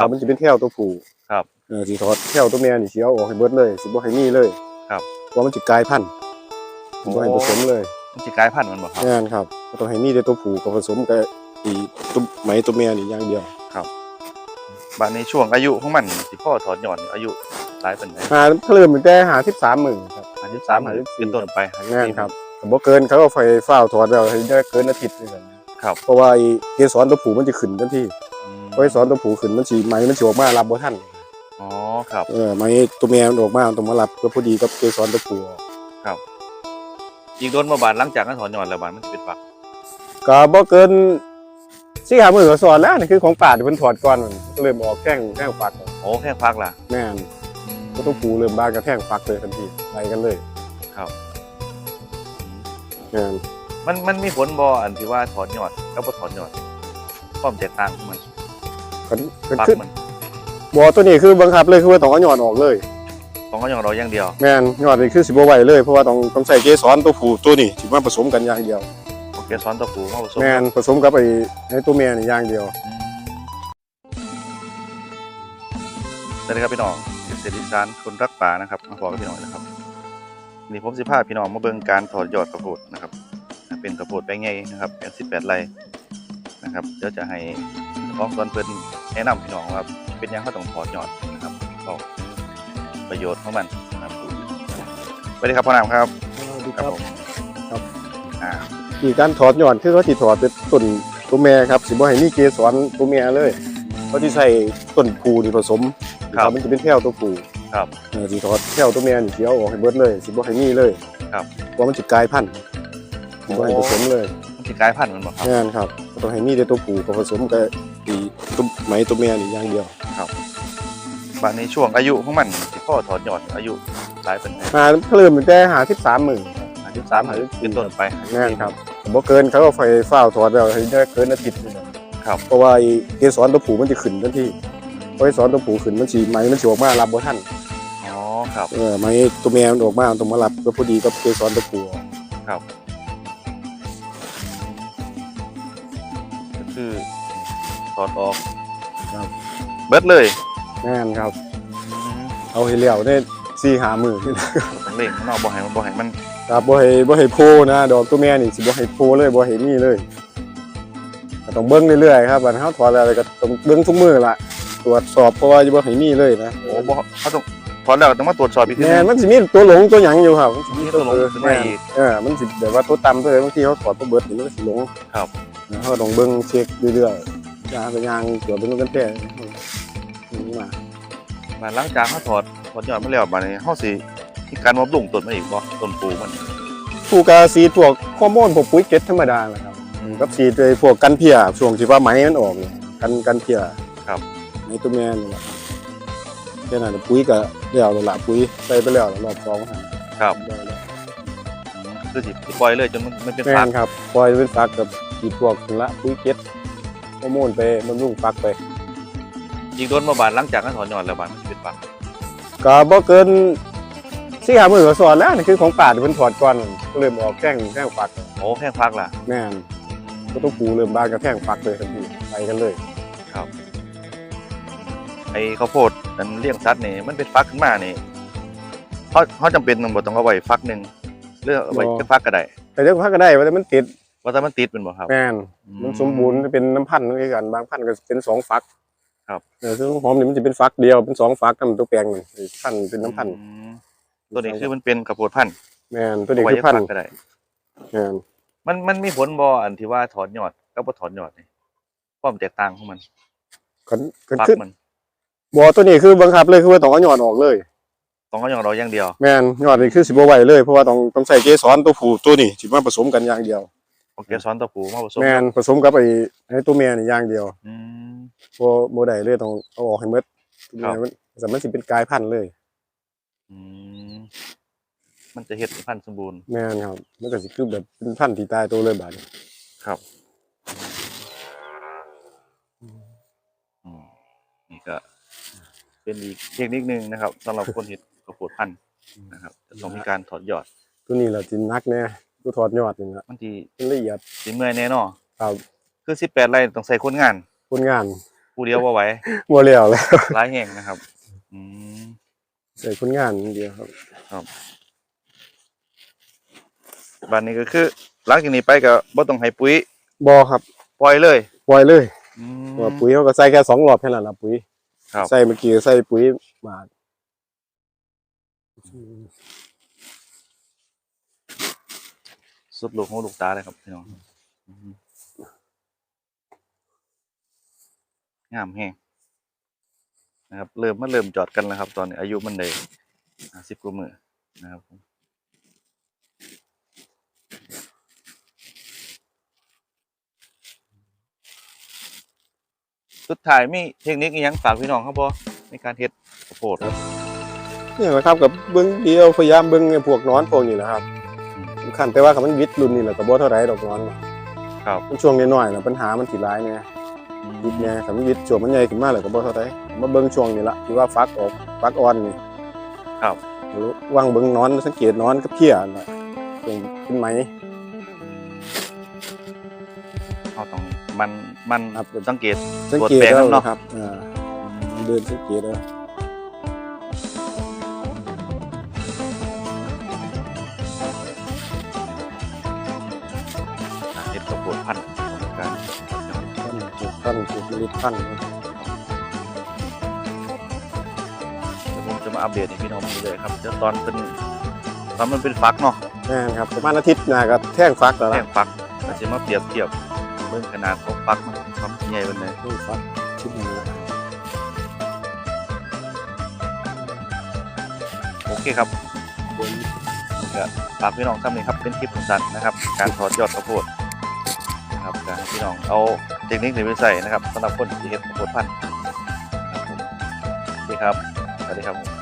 ครับมันจะเป็นแถวตัวผู้ครับเออสิถอดแถวตัวแม่นี่สิเอาออกให้เบิดเลยสิบ่ให้มีเลยครับเพราะมันสิกลายพันธุ์สิบ่ให้ผสมเลยมันสิกลายพันธุ์มันบ่ครับแม่นครับก็ต้องให้มีแต่ตัวผู้กับผสมกับอีตัวไหมตัวแม่นี่อย่างเดียวบาดในช่วงอายุของมันสิพ่อถอดยอดนี่อายุหลายปานใดหาเริ่มตั้งแต่หา13มื้อครับ53 54เป็นต้นไปแม่นครับแต่บ่เกินเขาก็ไฟฟ้าวถอดแล้วให้ได้เกินอาทิตย์นี่แหละครับ เพราะว่าไอ้เกสรตัวผู้มันจะขึ้นทันที อืมเพราะเกสรตัวผู้ขึ้นมันสิไหมมันสิออกมารับบ่ทันอ๋อครับ เออไหมตัวแม่มันออกมาต้องมารับก็พอดีกับเกสรตัวผู้ออกอีกโดนมาบาดหลังจากนั้นถอนยอดแล้วบาดมันสิเป็นฝักก็บ่เกินสิหามื้อก็สอนแล้วนี่คือของป่าที่เพิ่นถอดก่อนมันเริ่มออกแข้งแข้งฝักโอ้แค่ฟักล่ะแม่นก็ตัวผู้เริ่มบานกับแข้งฝักเลยทันทีไปกันเลยครับแม่นมันมันมีผลบ่อันที่ว่าถอนยอดกับบ่ถอนยอดความแตกต่างขอ งมันก็ก็ฟักคือมันบ่ตัวนี้คือบังคับเลยคือว่าต้องเอายอดออกเลยต้องเอายอดเราอย่างเดียวแม่นยอดนี่คือสิบ่ไหวเลยเพราะว่าต้องต้องใส่เกสรตัวผู้ตัวนี้ที่มาผสมกันอย่างเดียวโอเคซ้อนตะปูมาผสมแม่นผสมกับไอ้ไอ้ตัวแม่นี่อย่างเดียวอืมสวัสดีครับพี่น้องเศรษฐีสารคนรักป่านะครับมาบอกกับพี่น้องนะครับนี่ผมสิพาพี่น้องมาเบิ่งการถอดยอดกระโพดนะครับเป็นกระโพดแปลงใหญ่นะครับเป็น18ไร่นะครับเดี๋ยวจะให้เจ้าของสวนเพิ่น แนะนำพี่น้องว่าเป็นหยังเขาต้องถอดยอดนะครับบอกประโยชน์ของมันนะครับสวัสดีครับพ่อหนามครับครับผมครับอ่ามีการถอดยอดคือเขาสิถอดเป็นต้นตัวแม่ครับสิบ่ให้มีเกสรตัวแม่เลยเขาสิใส่ต้นผู้นี่ผสมครับมันจะเป็นแถวตัวผู้ครับเออสิถอดแถวตัวแม่นี่สิเอาออกให้เบิดเลยสิบ่ให้มีเลยครับเพราะมันสิกลายพันธุ์สิบ่ให้ผสมเลยมันสิกลายพันธุ์มันบ่ครับแม่นครับก็ต้องให้มีแต่ตัวผู้กับผสมกับอี ตัวไหมตัวแม่นี่อย่างเดียวบาดในช่วงอายุของมันสิพ่อถอนยอดอายุหลายเป็นไงหาเริ่มตั้งแต่หา13มื้ออายุสามอายุเป็นต้นไปแม่นครับบ่เกินเขาก็ไฟฟ้าวถอดแล้วให้ได้เกินอาทิตย์นี่แหละครับเพราะว่าไอ้เกสรตัวผู้มันจะขึ้นทันทีเพราะเกสรตัวผู้ขึ้นมันสิไหมมันสิออกมารับบ่ทันอ๋อครับ เออไหมตัวแม่มันออกมาต้องมารับก็พอดีกับเกสรตัวผู้ออกครับ ก็คือถ อดออกครับ เบิดเลยแม่นครับอืมเอาให้แล้วได้สี่หามือนี่นะต้องเล่งมันเอาบ่ให้มันบ่ให้มันครับบ่ให้บ่ให้โพนะ ดอกตัวแม่นี่สิบ่ให้โพเลยบ่ให้มีเลยก็ต้องเบิ่งเรื่อยๆครับบัดเฮาถอดแล้วก็ต้องเบิ่งทุกมื้อล่ะ ตรวจสอบเพราะว่าจะบ่ให้มีเลยนะโอ้บ่เขาต้องถอนแล้วต้องมาตรวจสอบอีกทีแม่นึนงมันสิมีตัวหลงตัวหยังอยู่ครับมันสิมีมีตัวหลงเออขึ้นมาอีก เออมันสิแบบว่าตัวต่ำตัวเลยบางทีเขาถอดตัวเบิดนี่มันก็สิหลงครับ นะเขาต้องเบิ่งเช็คเรื่อยๆ ยางเป็นยางตรวจเป็นกันแท้มาบาดหลังจากเขาถอดถอดยอดมาแล้วบาดนี้เฮาสิมีการบำรุงต้นมันอีกบ่ต้นปูมันผู้กาซีดพวกฮอร์โมนพวกปุ๋ยเก็ดธรรมดาแหละครับกับซีดเลยพวกกันเพียช่วงที่ว่าไหมมันออกเนี่ยกันกันเพียครับในตัวแม่นี่แหละครับแค่นั้นปุ๋ยก็เดี๋ยวละปุ๋ยใส่ไปแล้วรอบสองหันครับได้แล้วอืมคือสิปล่อยเลยจนมันมันเป็นแม่ฝักนครับปล่อยเป็นฟักกับขีดพวกละปุ๋ยเก็ด ฮอร์โมนไปบำรุงฟักไปอีกโดนมาบาดหลังจากนั้นถอนยอดแล้วบาดมันสิเป็นฝักก็บ่เกินสี่หามือก็สอนแล้วนี่คือของป่าที่เพิ่นถอดก่อนก็เริ่มออกแข้งแข้งฟักโอ้แค่ฟักล่ะแม่นก็ต้องปูเริ่มบ้านกับแข้งฟักเลยทันทีไปกันเลยครับไอ้ข้าวโพดนั้นเลี้ยงสัตว์นี่มันเป็นฟักขึ้นมานี่เขาเขาจำเป็นต้องบ่ต้องเอาไว้ฟักหนึ่งเลือกเอาไว้แค่ฟักก็ได้แต่เรื่องพักก็ได้ว่าแต่มันติด ว่าแต่มันติดเป็นบ่ครับ แม่นมันสมบูรณ์เป็นน้ำพันธุ์ด้วยกัน บางพันธุ์ก็เป็นสองฟักครับเออซึ่งหอมนี่มันจะเป็นฟักเดียวเป็นสองฟักทำตัวแปลงนี่อีกพันธุ์เป็นน้ำพันธุ์อืมตัวนี้คือมันเป็นข้าวโพดพันธุ์แม่นตัวนี้เอาไว้คือพันฟัธุ์กก็ได้แม่นมันมันมีผลบ่อันที่ว่าถอนยอดกับบ่ถอนยอดนี่ความแตกต่างของมันก็ก็ฟักคือมันบ่ตัวนี้คือบังคับเลยคือว่าต้องเอายอดออกเลยต้องเอายอดเราอย่างเดียว แม่นยอดนี่คือสิบ่ไหวเลยเพราะว่าต้องต้องใส่เกสรตัวผู้ตัวนี้สิมาผสมกันอย่างเดียว โอเคซ้อนตะปูมาผสมแม่นผสมกับไอ้ไอ้ตัวแม่นี่อย่างเดียวอืม บ่บ่ได้เลยต้องเอาออกให้หมดครับ มันสามารถสิเป็นกลายพันธุ์เลย อืมมันจะเฮ็ดให้พันธุ์สมบูรณ์แม่นครับมันก็สิคือแบบเป็นพันธุ์ที่ตายตัวเลยบาดนี้ครับอืมนี่ก็ เป็นอีกเทคนิคหนึ่งนะครับสำหรับคนเฮ็ดข้าวโพดพันธุ์นะครับจะต้องมีการถอดยอดตัวนี้แหละที่นักแน่ ตัวถอดยอดนี่ละมันที่มันละเอียดสิเมื่อยแน่เนอนครับคือ18ไร่ต้องใส่คนงาน คนงานปูผู้เดียวว่าไหวบ่แล้วแล้วร้ายแห่งนะครับ อืมใส่คนงานอย่างเดียวครับบ้านนี้ก็คือหลังจากนี้ไปก็บ่ต้องให้ปุ๋ยบ่ครับปล่อยเลยปล่อยเลยอืมเพราะว่าปุ๋ยเขาก็ใส่แค่สองรอบแค่นั้นล่ะปุ๋ยครับใส่เมื่อกี้ใส่ปุ๋ยบาท สุดลูกหูลูกตาเลยครับพี่น้องงามแห้งนะครับ เริ่มมาเริ่มจอดกันแล้วครับ ตอนนี้อายุมันได้สิบกว่ามือนะครับสุดท้ายมีเทคนิคอีหยังฝากพี่น้องครับบ่ในการเฮ็ดโพดครับเนี่ยแหละครับกับเบิ้องเดียวพยายามเบิ้อ้พวกนอนพวกนี้แหละครับ สำคัญแต่ว่าคันมันวิทย์รุ่นนี่แหละก็บ่เท่าไหร่ดอกนอนครับ มันช่วงน้อยๆน่ะปัญหามันสิหลายเนี่ยวิทย์เนี่ยคันมันวิทย์ช่วงมันใหญ่ขึ้นมาแล้วก็บ่เท่าไหร่มาเบิ้งช่วงนี้ละที่ว่าฟักออกฟักอ่อนนี่ครับวางเบิ้งนอนสังเกตนอนกับเพี้ยน่ะเป็นเป็นไหมเขาต้องมันมันครับสังเกตสังเกตตรวจแปลงแล้วนำเนาะครับอ่าเดินสังเกตแล้ว พดพันธุ์ของการท่านปลูกท่านปลูกลิตรท่านเดี๋ยวผมจะมาอัปเดตให้พี่น้องดูเลยครับเดี๋ยวตอนเป็นตอนมันเป็นฟักเนาะแม่นครับประมาณอาทิตย์หน้าก็แท่งฟักแล้วแท่ล่ะงฟักเราจะมาเปรียบเทียบเบิ่งขนาดของฟักมันความใหญ่เป็นไงแท่งฟักชิ้นนี้โอเคครับก็ฝากพี่น้องซ้ำนี้ครับเป็นคลิปสั้นๆนะครับ การถอดยอดข้าวโพด นะครับการพี่น้องเอาเทคนิคนี้ไปใส่นะครับสำหรับคนที่เห็ดผลพันธุ์ครับผมโอเคครับสวัสดีครับผม